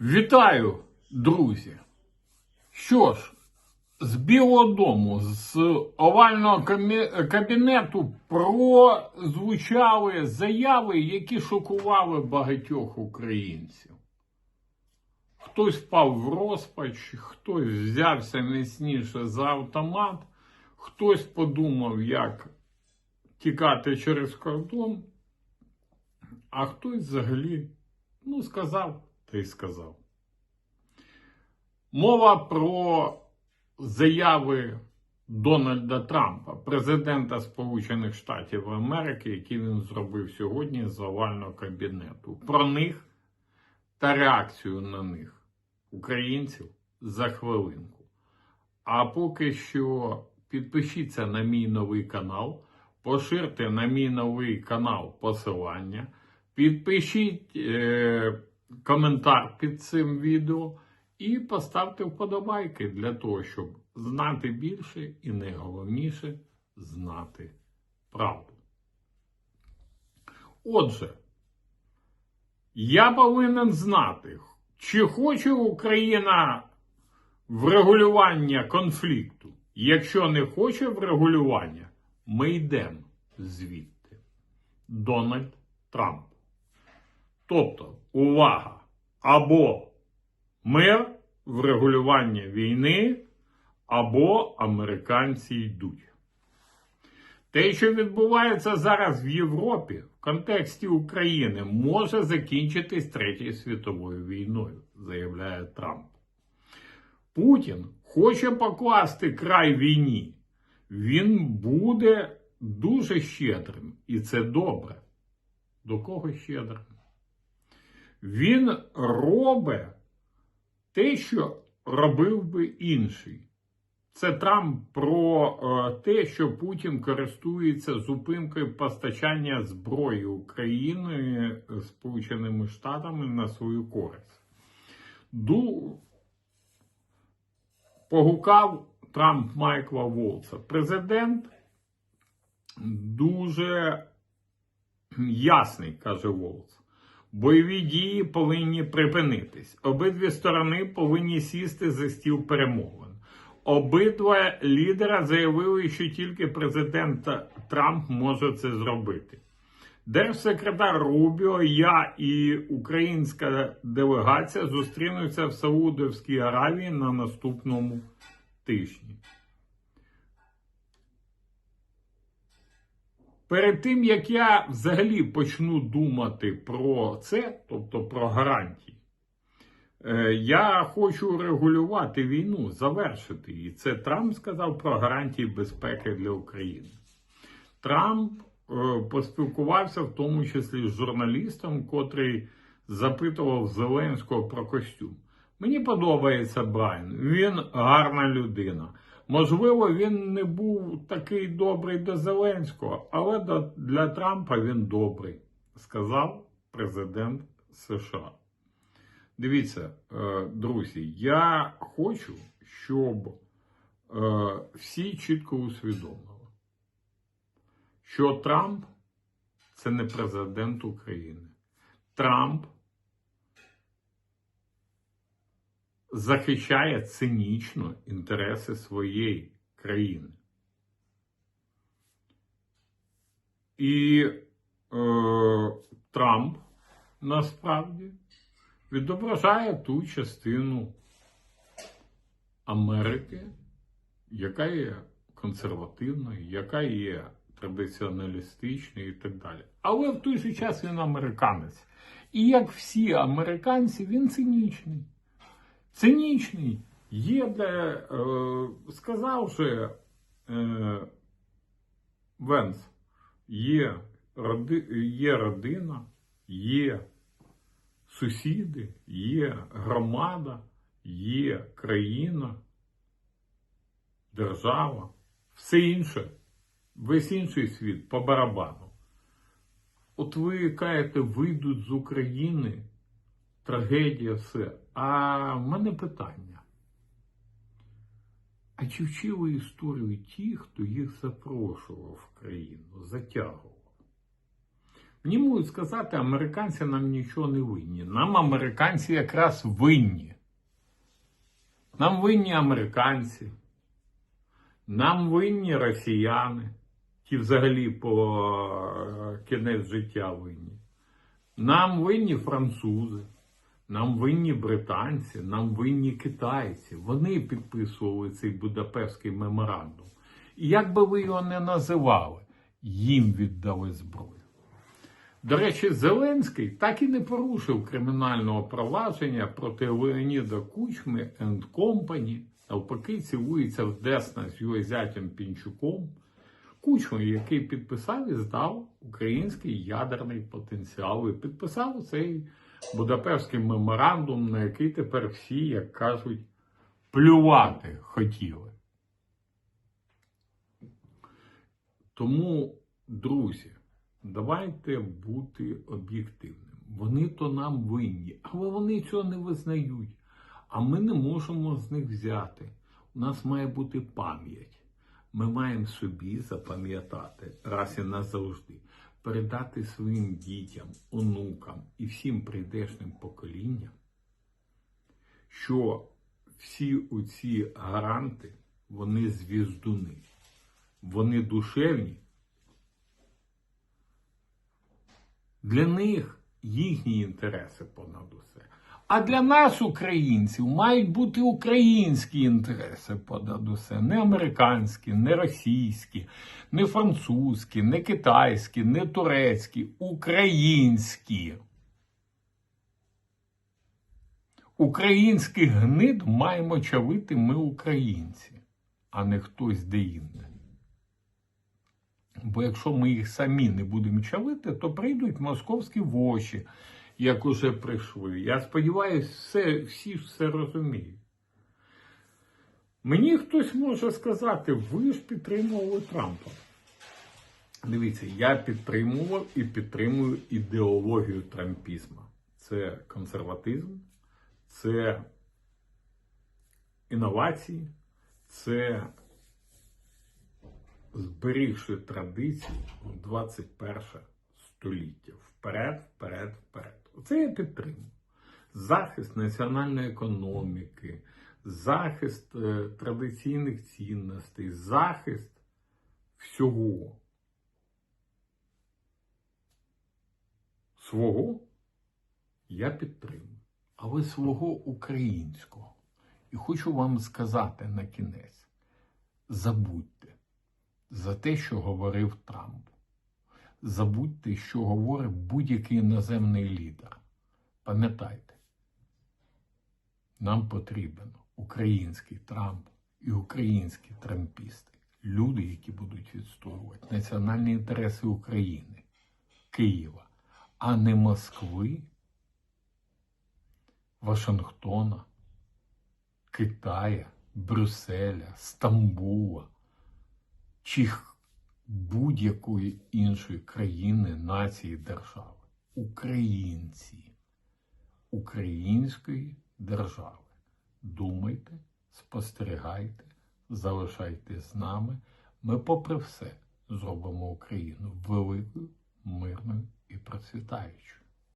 Вітаю, друзі! Що ж, з Білого Дому, з овального кабінету прозвучали заяви, які шокували багатьох українців. Хтось впав в розпач, хтось взявся міцніше за автомат, хтось подумав, як тікати через кордон, а хтось взагалі, ну, сказав й сказав. Мова про заяви Дональда Трампа, президента Сполучених Штатів Америки, які він зробив сьогодні з овального кабінету. Про них та реакцію на них українців за хвилинку. А поки що підпишіться на мій новий канал, поширте на мій новий канал посилання, підпишіть е, коментар під цим відео і поставте вподобайки для того, щоб знати більше і найголовніше знати правду. Отже, я повинен знати, чи хоче Україна врегулювання конфлікту. Якщо не хоче врегулювання, ми йдемо звідти. Дональд Трамп. Тобто, увага! Або мир, врегулювання війни, або американці йдуть. Те, що відбувається зараз в Європі в контексті України, може закінчитись Третьою світовою війною, заявляє Трамп. Путін хоче покласти край війні. Він буде дуже щедрим, і це добре. До кого щедрим? Він робить те, що робив би інший. Це Трамп про е, те, що Путін користується зупинкою постачання зброї Україною е, Сполученими Штатами на свою користь. Ду... Погукав Трамп Майкла Волца. Президент дуже ясний, каже Волц. Бойові дії повинні припинитись. Обидві сторони повинні сісти за стіл перемовин. Обидва лідера заявили, що тільки президент Трамп може це зробити. Держсекретар Рубіо, я і українська делегація зустрінуться в Саудовській Аравії на наступному тижні. Перед тим, як я взагалі почну думати про це, тобто про гарантії, е, я хочу регулювати війну, завершити її. Це Трамп сказав про гарантії безпеки для України. Трамп е, поспілкувався в тому числі з журналістом, котрий запитував Зеленського про костюм. Мені подобається Брайан, він гарна людина. Можливо, він не був такий добрий до Зеленського, але для Трампа він добрий, сказав президент США. Дивіться, е, друзі, я хочу, щоб е, всі чітко усвідомили, що Трамп це не президент України. Трамп захищає цинічно інтереси своєї країни. І е, Трамп насправді відображає ту частину Америки, яка є консервативною, яка є традиціоналістичною і так далі. Але в той же час він американець. І як всі американці, він цинічний. Цинічний. Є де, е, сказав же е, Венс, є, роди, є родина, є сусіди, є громада, є країна, держава, все інше, весь інший світ по барабану. От ви кажете, вийдуть з України, трагедія, все. А в мене питання. А чи вчили історію ті, хто їх запрошував в країну, затягував? Мені можуть сказати, американці нам нічого не винні. Нам американці якраз винні. Нам винні американці. Нам винні росіяни, ті взагалі по е, кінець життя винні. Нам винні французи, нам винні британці, нам винні китайці. Вони підписували цей Будапештський меморандум. І як би ви його не називали, їм віддали зброю. До речі, Зеленський так і не порушив кримінального провадження проти Леоніда Кучми and Company. Навпаки, цілується в Десна з його зятям Пінчуком. Кучма, який підписав і здав український ядерний потенціал. І підписав цей Будапештський меморандум, на який тепер всі, як кажуть, плювати хотіли. Тому, друзі, давайте бути об'єктивними. Вони то нам винні, але вони цього не визнають. А ми не можемо з них взяти. У нас має бути пам'ять. Ми маємо собі запам'ятати раз і назавжди, передати своїм дітям, онукам і всім прийдешним поколінням, що всі оці гаранти, вони звіздуни, вони душевні. Для них їхні інтереси понад усе. А для нас, українців, мають бути українські інтереси понад усе. Не американські, не російські, не французькі, не китайські, не турецькі, українські. Українських гнид маємо чавити ми, українці, а не хтось де інде. Бо якщо ми їх самі не будемо чавити, то прийдуть московські воші, як уже прийшли. Я сподіваюся, все, всі все розуміють. Мені хтось може сказати, ви ж підтримували Трампа. Дивіться, я підтримував і підтримую ідеологію трампізму. Це консерватизм, це інновації, це зберігши традиції в 21 століття. Вперед, вперед, вперед. Оце я підтримую. Захист національної економіки, захист е, традиційних цінностей, захист всього свого я підтримую, але свого українського. І хочу вам сказати на кінець: забудьте за те, що говорив Трамп. Забудьте, що говорить будь-який іноземний лідер. Пам'ятайте, нам потрібен український Трамп і українські трампісти, люди, які будуть відстоювати національні інтереси України, Києва, а не Москви, Вашингтона, Китая, Брюсселя, Стамбула чи будь-якої іншої країни, нації, держави. Українці української держави. Думайте, спостерігайте, залишайте з нами. Ми, попри все, зробимо Україну великою, мирною і процвітаючою.